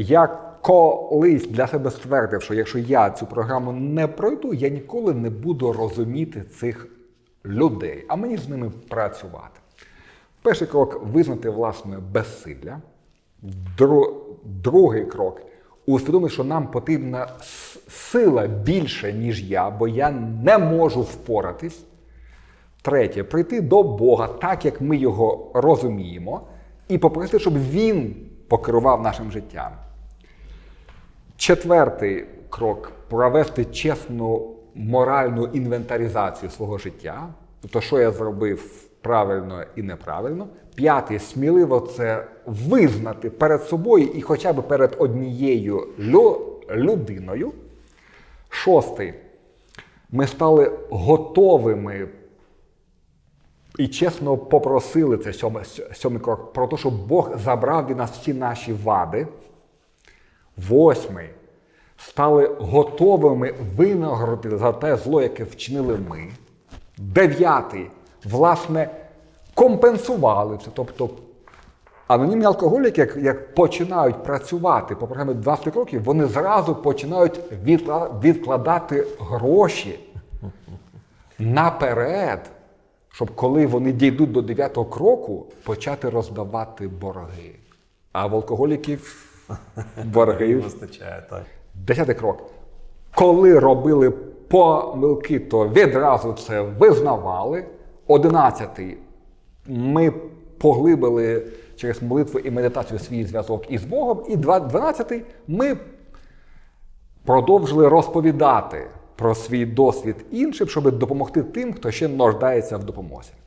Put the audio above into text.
Я колись для себе ствердив, що якщо я цю програму не пройду, я ніколи не буду розуміти цих людей, а мені з ними працювати. Перший крок визнати власне безсилля. Дру- Другий крок усвідомити, що нам потрібна сила більше, ніж я, бо я не можу впоратись. Третє прийти до Бога так, як ми його розуміємо, і попросити, щоб Він покерував нашим життям. Четвертий крок провести чесну моральну інвентаризацію свого життя, тобто, що я зробив правильно і неправильно. П'ятий сміливо це визнати перед собою і хоча б перед однією лю- людиною. Шостий. Ми стали готовими і чесно попросили це сьомий, крок про те, щоб Бог забрав від нас всі наші вади. Восьмий. Стали готовими винагородити за те зло, яке вчинили ми. Дев'ятий. Власне, компенсували це. Тобто анонімні алкоголіки, як, як починають працювати по програмі 20 років, вони зразу починають відкла- відкладати гроші наперед, щоб коли вони дійдуть до 9 кроку, почати роздавати борги. А в алкоголіків боргів вистачає, так. Десятий крок. Коли робили помилки, то відразу це визнавали. Одинадцятий. Ми поглибили через молитву і медитацію свій зв'язок із Богом. І дванадцятий. Ми продовжили розповідати про свій досвід іншим, щоб допомогти тим, хто ще нуждається в допомозі.